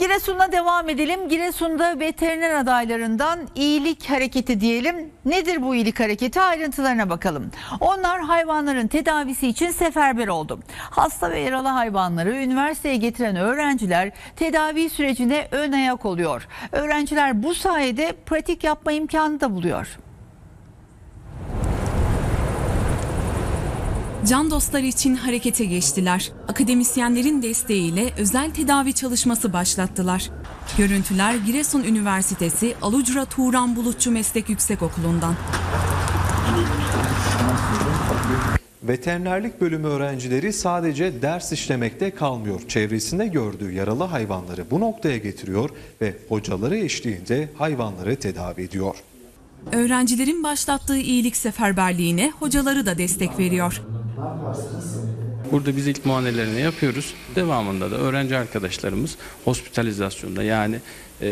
Giresun'la devam edelim. Giresun'da veteriner adaylarından iyilik hareketi diyelim. Nedir bu iyilik hareketi? Ayrıntılarına bakalım. Onlar hayvanların tedavisi için seferber oldu. Hasta ve yaralı hayvanları üniversiteye getiren öğrenciler tedavi sürecine ön ayak oluyor. Öğrenciler bu sayede pratik yapma imkanı da buluyor. Can dostları için harekete geçtiler. Akademisyenlerin desteğiyle özel tedavi çalışması başlattılar. Görüntüler Giresun Üniversitesi Alucra Turan Bulutçu Meslek Yüksekokulu'ndan. Veterinerlik bölümü öğrencileri sadece ders işlemekte kalmıyor. Çevresinde gördüğü yaralı hayvanları bu noktaya getiriyor ve hocaları eşliğinde hayvanları tedavi ediyor. Öğrencilerin başlattığı iyilik seferberliğine hocaları da destek veriyor. Burada biz ilk muayenelerini yapıyoruz. Devamında da öğrenci arkadaşlarımız hospitalizasyonda yani e,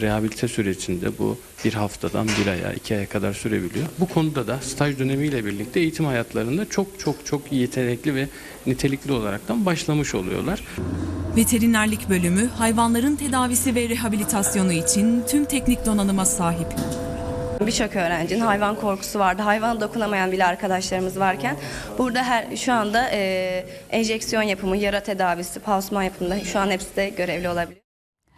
rehabilite sürecinde bu bir haftadan bir aya, iki aya kadar sürebiliyor. Bu konuda da staj dönemiyle birlikte eğitim hayatlarında çok çok çok yetenekli ve nitelikli olaraktan başlamış oluyorlar. Veterinerlik bölümü hayvanların tedavisi ve rehabilitasyonu için tüm teknik donanıma sahip. Birçok öğrencinin hayvan korkusu vardı. Hayvana dokunamayan bile arkadaşlarımız varken burada her şu anda e, enjeksiyon yapımı, yara tedavisi, pansuman yapımında şu an hepsi de görevli olabilir.